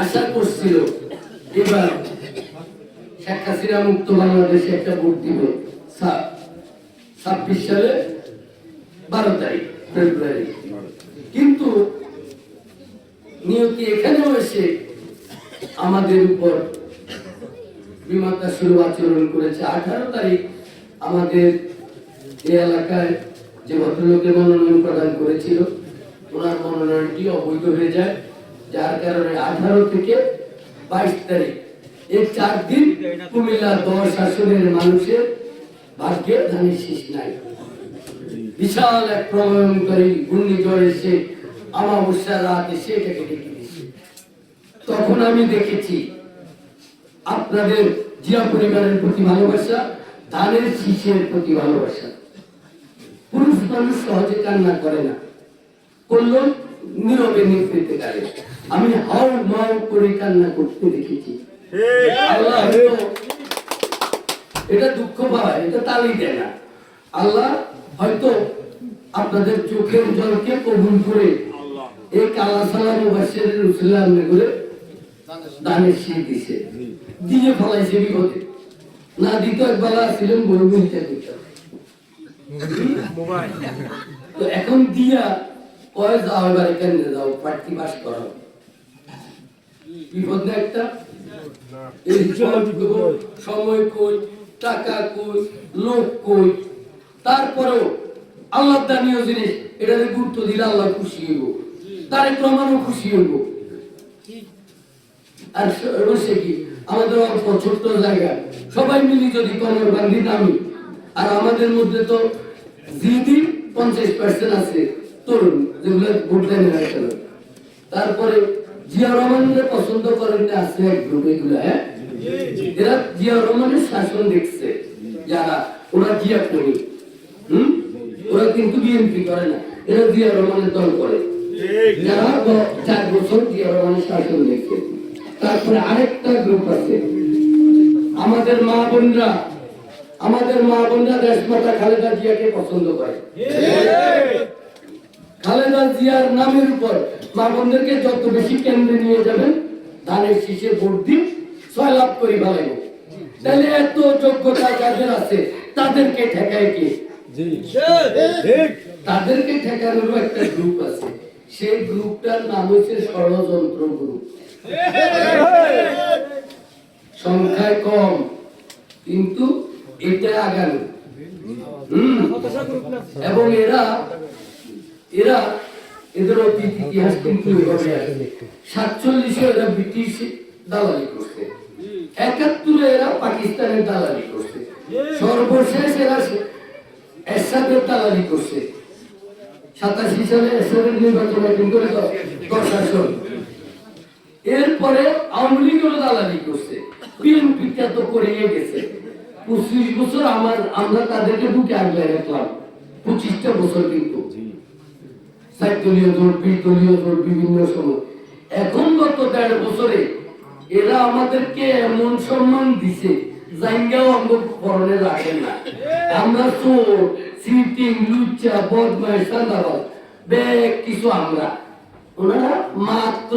আশা করছিল এবার শেখ হাসিনা মুক্ত বাংলাদেশে একটা ভোট দিবে। ছাব্বিশ সালে বারো তারিখ ফেব্রুয়ারি। কিন্তু নিয়তি এখানেও এসে আমাদের উপর বিমাতা শুরু আচরণ করেছে। আঠারো তারিখ আমাদের এই এলাকায় যে ভদ্রলোকের মনোনয়ন প্রদান করেছিল মনোনয়নটি অবৈধ হয়ে যায়। যার কারণে আঠারো থেকে বাইশ তারিখ। এই চার দিন কুমিল্লা দশ আসনের মানুষের ভাগ্যে ধানের শীষ নাই। বিশাল এক প্রলয়ঙ্করী ঘূর্ণিঝড় এসে আমাবস্যা রাত এসে এটাকে ডেকে দিচ্ছে তখন আমি দেখেছি, আপনাদের জিয়া পরিবারের প্রতি ভালোবাসা, ধানের শীষের প্রতি ভালোবাসা। পুরুষ মানুষ সহজে কান্না করে না। করল নীরবে নিভৃতে কারে আমি হাও মাও করে কান্না করতে দেখেছি। আল্লাহ এটা দুঃখ পায় এটা তালি দেয় না। আল্লাহ হয়তো আপনাদের চোখের জলকে কবুল করে এই কালা সালাম রসুল্লাহ করে দানের শীত দিছে। দিয়ে ফলাইছে বিপদে। না দিত একবেলা ছিলেন বড় দিত তো এখন দিয়া গুরুত্ব দিলে আল্লাহ খুশি হইব। তার আমারও খুশি হইব। আর স- কি? আমাদের অল্প ছোট্ট জায়গা। সবাই মিলে যদি কমর বান্ধি আর আমাদের মধ্যে তো পঞ্চাশ পার্সেন্ট আছে। তারপরে জিয়া রহমানের পছন্দ করেন না আছে এক হ্যাঁ? জিয়া রহমানের শাসন দেখছে, যারা, ওরা জিয়া করি। হুম? ওরা কিন্তু বিএনপি করে না, এরা জিয়া রহমানের দল করে। যারা চার বছর জিয়া রহমানের শাসন দেখছে। তারপরে আরেকটা গ্রুপ আছে। আমাদের মা বোনরা, আমাদের মা বোনরা দেশমাতা খালেদা জিয়াকে পছন্দ করে। খালেদা জিয়ার নামের উপর মা বোনদেরকে যত বেশি কেন্দ্রে নিয়ে যাবেন ধানের শীষে ভোট দিন ছয় লাভ করি ভালো তাহলে এত যোগ্যতা যাদের আছে তাদেরকে ঠেকায় কে? তাদেরকে ঠেকানোর একটা গ্রুপ আছে। সেই গ্রুপটার নাম হচ্ছে ষড়যন্ত্র গ্রুপ সংখ্যায় কম কিন্তু এটা আগামী। হুম। এবং এরা এরা এদের অতীত ইতিহাস কিন্তু এভাবে সাতচল্লিশে এরা ব্রিটিশ দালালি করছে। একাত্তরে এরা পাকিস্তানের দালালি করছে। সর্বশেষ এরা এরশাদের দালালি করছে। সাতাশি সালে এরশাদের নির্বাচন করে দ- এরপরে আওয়ামী লীগেরও দালালি করছে। বিএনপি তো করিয়ে গেছে। পঁচিশ বছর আমার আমরা তাদেরকে বুকে আগলে রাখলাম। পঁচিশটা বছর কিন্তু। বিভিন্ন সময়। এখন গত দেড় বছরে এরা আমাদেরকে এমন সম্মান দিছে জাঙ্গাও অঙ্গ পরনে রাখেন না। আমরা সিটিং কিছু আমরা। ওনারা মাত্র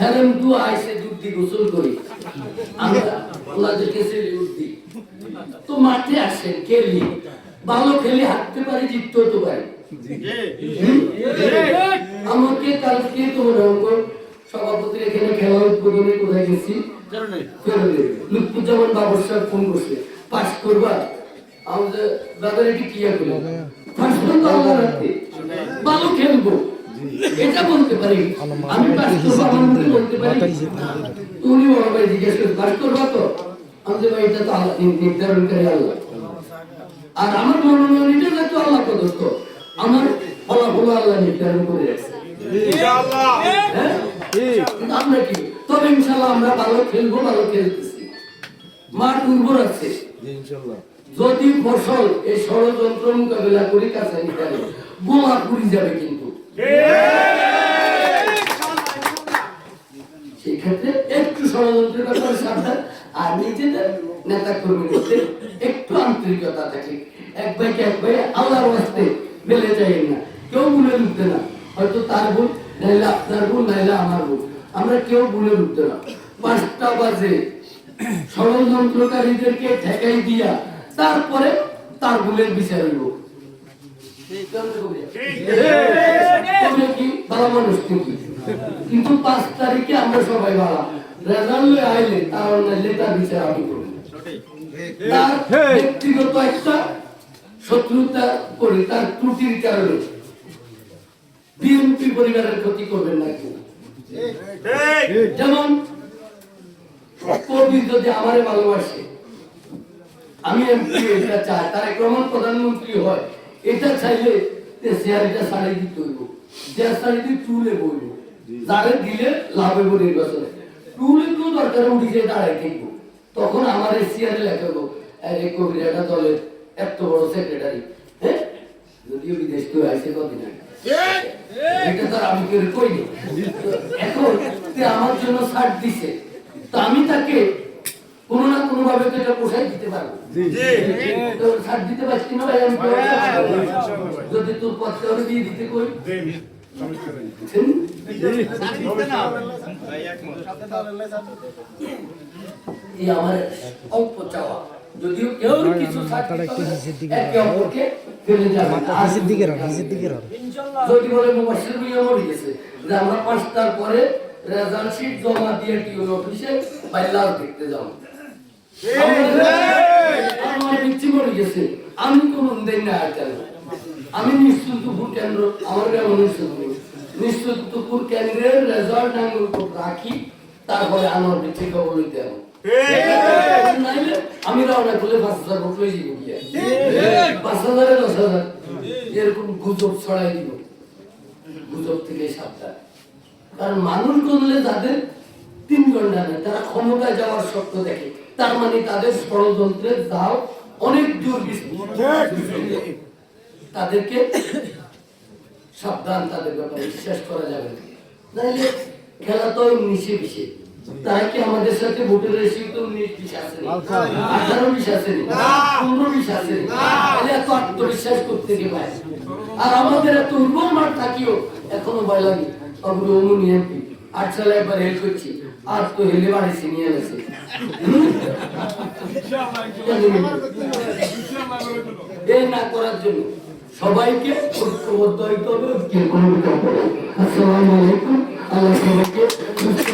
হেলেন দু আইসে দুধ গোসল করি। আমরা ওনাদেরকে তো মাঠে আসেন, খেলি। ভালো খেলে হাঁটতে পারি জিততে পারি। আমাকে কালকে তোমার অঙ্গ সভাপতির এখানে খেলা উদ্বোধনে কোথায় গেছি? লুৎফুজ্জামান বাবর সাহেব ফোন করছে। পাস করবা? আমাদের দাদার এটি কি করল। পাস করব আমার হাতে। ভালো খেলব। এটা বলতে পারি। আমি পাস করব আমার বলতে পারি? উনি বড় ভাই জিজ্ঞেস করে পাস করবা তো? আমাদের ভাই এটা তো আল্লাহ নির্ধারণ করে আল্লাহ। আর আমার মনোনয়ন এটা যেহেতু আল্লাহ প্রদত্ত। আমার ফলাফল আল্লাহ নির্ধারণ করে রাখছে। হ্যাঁ? আমরা কি? তবে ইনশাল্লাহ আমরা ভালো খেলব ভালো খেলতেছি। মাঠ উর্বর আছে। যদি ফসল এই ষড়যন্ত্র মোকাবেলা করি গোলা পুরি যাবে কিন্তু। সেই ক্ষেত্রে একটু ষড়যন্ত্রের ব্যাপারে সাবধান আর নিজেদের নেতা কর্মীদের একটু আন্তরিকতা থাকে। এক ভাইকে এক ভাই আল্লাহর ওয়াস্তে বেলে যায় না। কেউ মনে লুকতে না। হয়তো তার বোন নাইলে আপনার ভুল নাইলে আমার ভুল। আমরা কেউ ভুলে উঠতে না। পাঁচটা বাজে। ষড়যন্ত্রকারীদেরকে ঠেকাই দিয়া তারপরে তার ভুলের বিচার হইব। ভালো মানুষ কিন্তু কিন্তু পাঁচ তারিখে আমরা সবাই ভালো। রেজাল্ট আইলে তার তার বিচার আমি করব। ব্যক্তিগত একটা শত্রুতা করে তার ত্রুটির কারণে বিএনপি পরিবারের ক্ষতি করবেন না যেমন কবির যদি আমারে ভালোবাসে, আমি এমপি, এটা চাই। তার ক্রমণ প্রধানমন্ত্রী হয়, এটা চাইলে শেয়ার সাড়ে দিতে হইব। যে সাড়ে দিয়ে টুলে বইব। যারে দিলে লাভ হইব নির্বাচনে। টুলে তো দরকার, উঠি যে দাঁড়াই থাকব। তখন আমার শেয়ারে লেখা হব আরে কবির একটা দলের এত বড় সেক্রেটারি হ্যাঁ? যদিও বিদেশ কেউ আইসে কদিন আগে। এটা তো আমি কেউ কইনি। এখন তে আমার জন্য ছাড় দিছে তো আমি তাকে কোনো না কোনো ভাবে তো এটা পোষাই দিতে পারব। তো ছাড় দিতে পারছি না ভাই আমি যদি তোর পথে আমি দিয়ে দিতে কই? এই আমার অল্প চাওয়া। যদিও কেউ কিছু থাকতে একে অপরকে ফেলে যাবে নিচের দিকে নিচের দিকে রন যদি বলে মুবাশির মরে গেছে যে আমরা পাঁচটার পরে রেজাল্ট শিট জমা দিয়ে টিউন অফিসে দেখতে যাব। আমার পিচ্ছি মরে গেছে। আমি কোন দেন না আমি নিশ্চিন্তপুর কেন্দ্র আমার গ্রাম নিশ্চিন্তপুর নিশ্চিন্তপুর কেন্দ্রের রেজাল্ট আমি রাখি তারপরে আমার পিচ্ছি খবর যাব। নাইলে আমি রওনা করলে পাঁচ হাজার ভোট যাব পাঁচ হাজারে দশ হাজার এরকম গুজব ছড়াই দিব গুজব থেকে সাবধান কারণ মানুষ করলে যাদের তিন ঘণ্টা নেই তারা ক্ষমতায় যাওয়ার স্বপ্ন দেখে তার মানে তাদের ষড়যন্ত্রের দাও অনেক দূর তাদেরকে সাবধান, তাদের ব্যাপারে বিশ্বাস করা যাবে না। নাইলে খেলা তো মিশে মিশে। কি আমাদের সাথে ভোটের রেশিও তো উনিশ বিশ আছে আঠারো বিশ আছে পনেরো বিশ আছে তাহলে এত আত্মবিশ্বাস করতে আর আমাদের এত উর্বর মাঠ থাকিও এখনও ভয় লাগে অগ্র অমনি এমপি আট সালে একবার হেল করছি। আর তো হেলে বাড়িছে নিয়ে গেছে এই না করার জন্য। সবাইকে ঐক্যবদ্ধ হইতে হবে। কেউ কোনো আসসালামু আলাইকুম। আল্লাহ সবাইকে সুস্থ।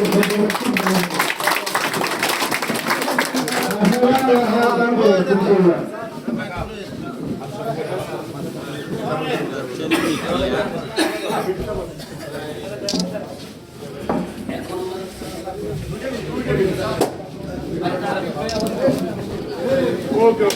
Okay.